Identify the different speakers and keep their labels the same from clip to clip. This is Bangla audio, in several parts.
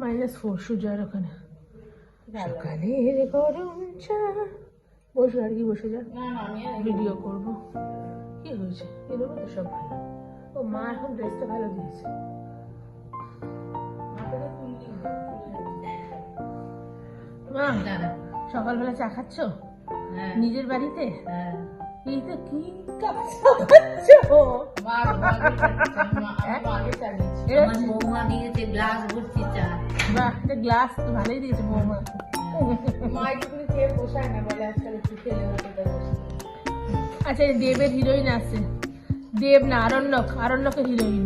Speaker 1: মাইনাস ফোর সূর্যার ওখানে। সকালের গরম চা। বসে আর কি বসে যা ভিডিও করব। কি হয়েছে? তো সব ভালো। ও মা এখন ড্রেসটা ভালো দিয়েছে। মা সকালবেলা চা খাচ্ছ?
Speaker 2: হ্যাঁ।
Speaker 1: নিজের বাড়িতে?
Speaker 2: হ্যাঁ।
Speaker 1: এই তো কি খাচ্ছ। এটা
Speaker 2: আমার বৌমা দিয়েছে গ্লাস ভর্তি চা।
Speaker 1: বাহ এটা গ্লাস তো ভালোই দিয়েছে বৌমা।
Speaker 2: মা একটুখানি খেয়ে পোষায় না বলে আজকাল একটু খেলে হতো তাই বসে।
Speaker 1: আচ্ছা এই দেবের হিরোইন আছে। দেব না আরণ্যক আরণ্যকের হিরোইন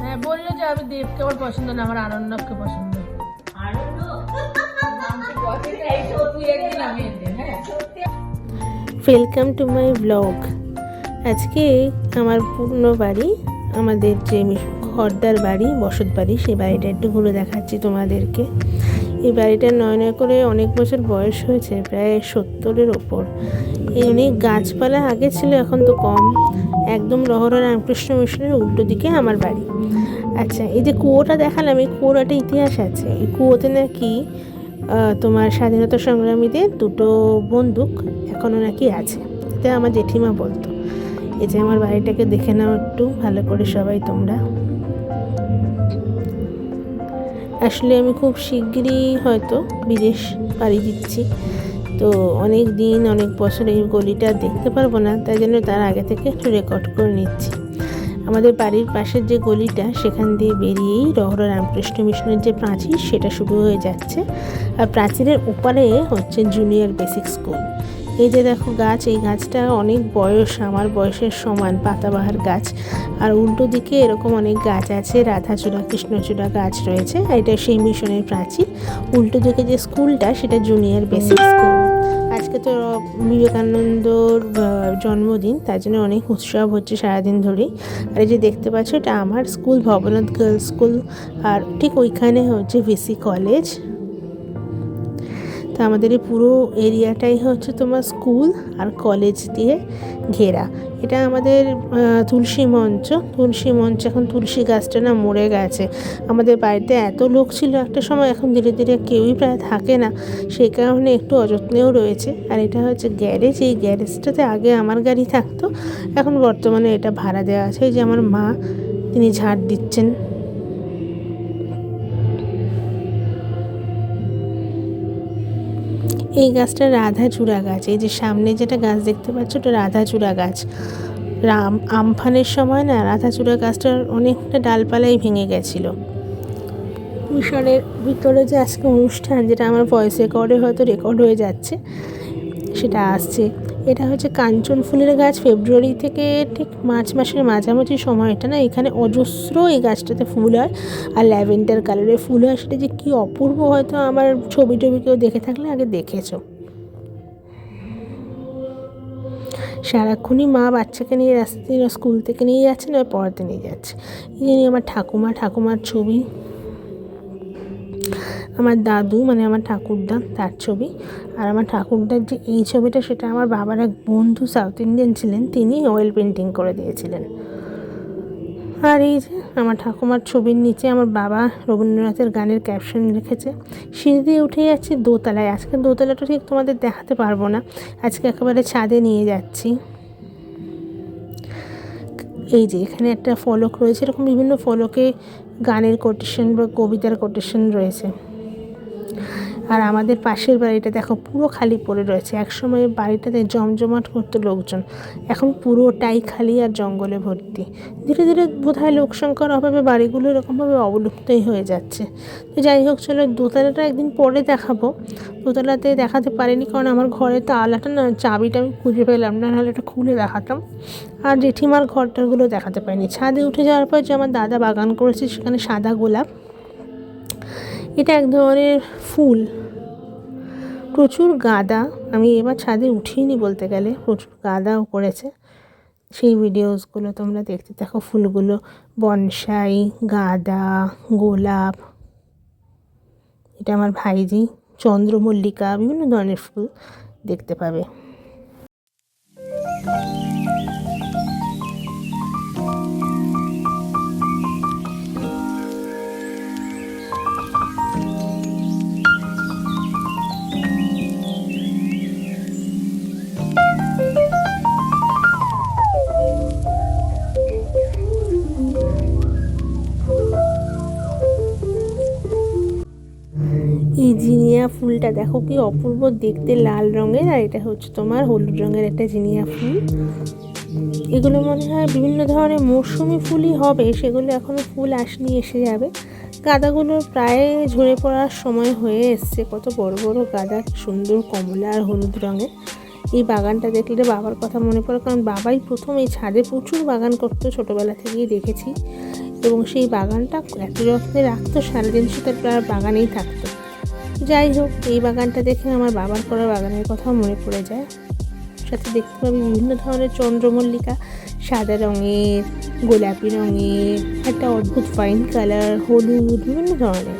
Speaker 1: হ্যাঁ বলল যে আমি দেবকে আমার পছন্দ না আমার আরণ্যককে পছন্দ।
Speaker 2: হ্যাঁ
Speaker 1: ওয়েলকাম টু মাই ব্লগ আজকে আমার পুরনো বাড়ি আমাদের যে খর্দার বাড়ি, বসত বাড়ি, সেই বাড়িটা একটু ঘুরে দেখাচ্ছি তোমাদেরকে। এই বাড়িটা নয় নয় করে অনেক বছর বয়স হয়েছে, প্রায় সত্তরের ওপর। এই অনেক গাছপালা আগে ছিল, এখন তো কম। একদম রহরা রামকৃষ্ণ মিশনের উল্টো দিকে আমার বাড়ি। আচ্ছা এই যে কুয়োটা দেখালাম, এই কুয়োর একটা ইতিহাস আছে। এই কুয়োতে নাকি তোমার স্বাধীনতা সংগ্রামীদের দুটো বন্দুক এখনও নাকি আছে। এটা আমার জেঠিমা বলতো। এই যে আমার বাড়িটাকে দেখে নাও একটু, ভালো করে সবাই তোমরা। আসলে আমি খুব শিগগিরই হয়তো বিদেশ পাড়ি দিচ্ছি। তো অনেক দিন, অনেক বছর এই গলিটা দেখতে পারব না, তাই জন্য তার আগে থেকে একটু রেকর্ড করে নিচ্ছি। আমাদের বাড়ির পাশের যে গলিটা, সেখান দিয়ে বেরিয়েই রহরা রামকৃষ্ণ মিশনের যে প্রাচীর, সেটা শুরু হয়ে যাচ্ছে। আর প্রাচীরের ওপারে হচ্ছে জুনিয়র বেসিক স্কুল এই যে দেখো গাছ, এই গাছটা অনেক বয়স, আমার বয়সের সমান, পাতাবাহার গাছ। আর উল্টো দিকে এরকম অনেক গাছ আছে, রাধাচূড়া, কৃষ্ণচূড়া গাছ রয়েছে, আর এটা সেই মিশনের প্রাচীর। উল্টো দিকে যে স্কুলটা, সেটা জুনিয়র বেসিক স্কুল। আজকে তো বিবেকানন্দর জন্মদিন, তার জন্য অনেক উৎসব হচ্ছে সারাদিন ধরেই। আর এই যে দেখতে পাচ্ছ, এটা আমার স্কুল, ভবনাথ গার্লস স্কুল, আর ঠিক ওইখানে হচ্ছে ভিসি কলেজ। তো আমাদের এই পুরো এরিয়াটাই হচ্ছে তোমার স্কুল আর কলেজ দিয়ে ঘেরা। এটা আমাদের তুলসী মঞ্চ। তুলসী মঞ্চ এখন তুলসী গাছটা না মরে গেছে। আমাদের বাড়িতে এত লোক ছিল একটা সময়, এখন ধীরে ধীরে কেউই প্রায় থাকে না। সেই কারণে একটু অযত্নেও রয়েছে। আর এটা হচ্ছে গ্যারেজ। এই গ্যারেজটাতে আগে আমার গাড়ি থাকতো। এখন বর্তমানে এটা ভাড়া দেওয়া আছে। যে আমার মা, তিনি ঝাড় দিচ্ছেন। এই গাছটা রাধা চূড়া গাছ। এই যে সামনে যেটা গাছ দেখতে পাচ্ছ ওটা রাধা চূড়া গাছ। রাম, আমফানের সময় না রাধা চূড়া গাছটার অনেকটা ডালপালাই ভেঙে গেছিল। মিশনের ভিতরে যে আজকে অনুষ্ঠান, যেটা আমার ভয়েস রেকর্ডে হয়তো রেকর্ড হয়ে যাচ্ছে, সেটা আসছে। এটা হচ্ছে কাঞ্চন ফুলের গাছ। ফেব্রুয়ারি থেকে ঠিক মার্চ মাসের মাঝামাঝি সময়টা না, এখানে অজস্র এই গাছটাতে ফুল হয়। আর ল্যাভেন্ডার কালারের ফুল হয়, সেটা যে কী অপূর্ব হয়তো আমার ছবি টবি কেউ দেখে থাকলে আগে দেখেছ। সারাক্ষণই মা বাচ্চাকে নিয়ে রাস্তা স্কুল থেকে নিয়ে যাচ্ছে না, পড়াতে নিয়ে যাচ্ছে। এই আমার ঠাকুমা, ঠাকুমার ছবি। আমার দাদু মানে আমার ঠাকুরদা, তার ছবি। আর আমার ঠাকুরদার যে এই ছবিটা, সেটা আমার বাবার এক বন্ধু সাউথ ইন্ডিয়ান ছিলেন, তিনি অয়েল পেন্টিং করে দিয়েছিলেন। আর এই যে আমার ঠাকুমার ছবির নিচে আমার বাবা রবীন্দ্রনাথের গানের ক্যাপশন লিখেছে, সিঁড়ি দিয়ে উঠে যাচ্ছি দোতলায়। আজকে দোতলাটা ঠিক তোমাদের দেখাতে পারব না। আজকে একেবারে ছাদে নিয়ে যাচ্ছি। এই যে এখানে একটা ফলক রয়েছে, এরকম বিভিন্ন ফলকে গানের কোটেশন বা কবিতার কোটেশন রয়েছে। আর আমাদের পাশের বাড়িটা দেখো, পুরো খালি পড়ে রয়েছে। একসময় বাড়িটাতে জমজমাট করতো লোকজন। এখন পুরোটাই খালি আর জঙ্গলে ভর্তি। ধীরে ধীরে বোধহয় লোক সংখ্যার অভাবে বাড়িগুলো এরকমভাবে অবলুপ্তই হয়ে যাচ্ছে। তো যাই হোক, চলো দোতলাটা একদিন পরে দেখাবো। দোতলাতে দেখাতে পারিনি কারণ আমার ঘরে তো আলাটা না, চাবিটা আমি খুঁজে পেলাম না, নাহলে এটা খুলে দেখাতাম। আর জেঠিমার ঘরটারগুলো দেখাতে পারিনি। ছাদে উঠে যাওয়ার পর যে আমার দাদা বাগান করেছে, সেখানে সাদা গোলাপ। এটা এক ধরনের ফুল। প্রচুর গাদা, আমি এবার ছাদে উঠিনি বলতে গেলে, প্রচুর গাদাও করেছে সেই ভিডিওসগুলো তোমরা দেখতে থাকো, ফুলগুলো, বনসাই, গাঁদা, গোলাপ, এটা আমার ভাইজি, চন্দ্রমল্লিকা, বিভিন্ন ধরনের ফুল দেখতে পাবে। ফুলটা দেখো কি অপূর্ব দেখতে লাল রঙের, আর এটা হচ্ছে তোমার হলুদ রঙের একটা জিনিয়া ফুল। এগুলো মনে হয় বিভিন্ন ধরনের মৌসুমি ফুলই হবে, সেগুলো এখনও ফুল আসনি, এসে যাবে। গাঁদাগুলো প্রায় ঝরে পড়ার সময় হয়ে এসছে, কত বড় বড় গাঁদা সুন্দর কমলা আর হলুদ রঙের। এই বাগানটা দেখলে বাবার কথা মনে পড়ে, কারণ বাবাই প্রথম এই ছাদে প্রচুর বাগান করতো, ছোটোবেলা থেকেই দেখেছি। এবং সেই বাগানটা এত যত্নে রাখতো, সারাদিন সে তার প্রায় বাগানেই থাকতো। যাই হোক, এই বাগানটা দেখে আমার বাবার করা বাগানের কথাও মনে পড়ে যায়। সাথে দেখতে পাবি বিভিন্ন ধরনের চন্দ্রমল্লিকা, সাদা রঙের, গোলাপি রঙের, একটা অদ্ভুত ফাইন কালার হলুদ, বিভিন্ন ধরনের।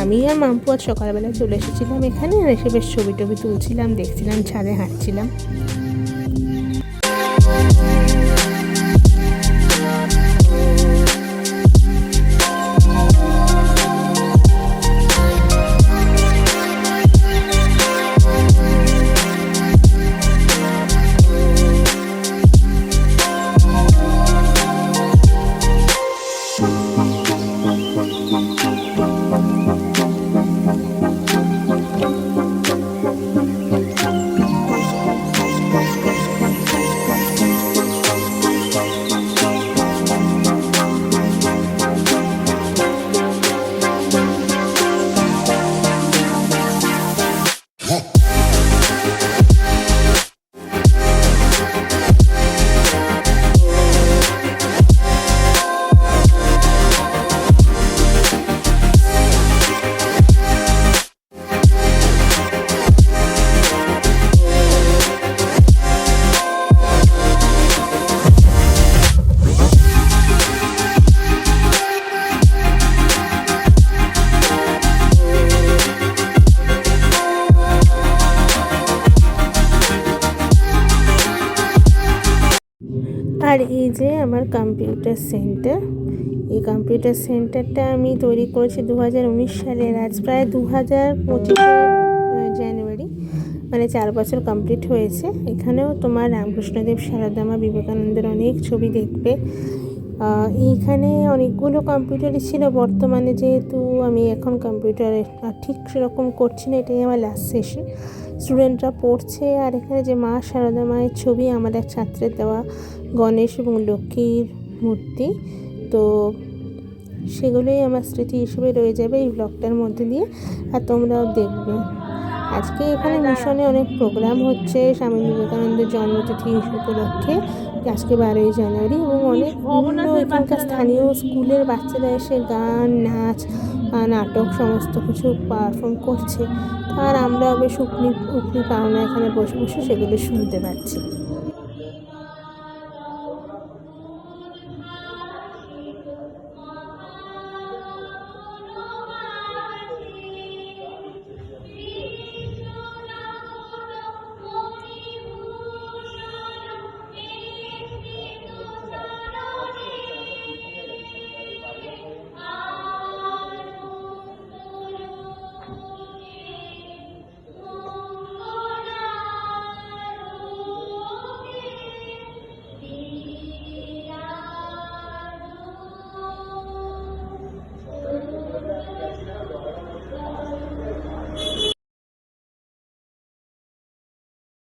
Speaker 1: আমি আর মাম্পু আজ সকালবেলা চলে এসেছিলাম এখানে, আর এসে বেশ ছবি টবি তুলছিলাম, দেখছিলাম, ছাদে হাঁটছিলাম। আর এই যে আমার কম্পিউটার সেন্টার এই কম্পিউটার সেন্টারটা আমি তৈরি করেছি দু হাজার উনিশ সালের, আজ প্রায় দু হাজার জানুয়ারি মানে চার বছর কমপ্লিট হয়েছে। এখানেও তোমার রামকৃষ্ণদেব সারদামা বিবেকানন্দের অনেক ছবি দেখবে। এইখানে অনেকগুলো কম্পিউটারই ছিল। বর্তমানে যেহেতু আমি এখন কম্পিউটারে ঠিক সেরকম করছি না, এটাই আমার লাস্ট সেশন স্টুডেন্টরা পড়ছে আর এখানে যে মা সারদা মায়ের ছবি, আমার এক ছাত্রের দেওয়া গণেশ এবং লক্ষ্মীর মূর্তি। তো সেগুলোই আমার স্মৃতি হিসেবে রয়ে যাবে এই ব্লগটার মধ্যে দিয়ে, আর তোমরাও দেখবে। আজকে এখানে মিশনে অনেক প্রোগ্রাম হচ্ছে, স্বামী বিবেকানন্দের জন্মতিথি উপলক্ষে, আজকে বারোই জানুয়ারি এবং অনেক বিভিন্ন এখানকার স্থানীয় স্কুলের বাচ্চারা এসে গান, নাচ নাটক, সমস্ত কিছু পারফর্ম করছে। আর আমরা বেশ উপনি উপনি, পাওনা এখানে বসে বসে সেগুলো শুনতে পাচ্ছি।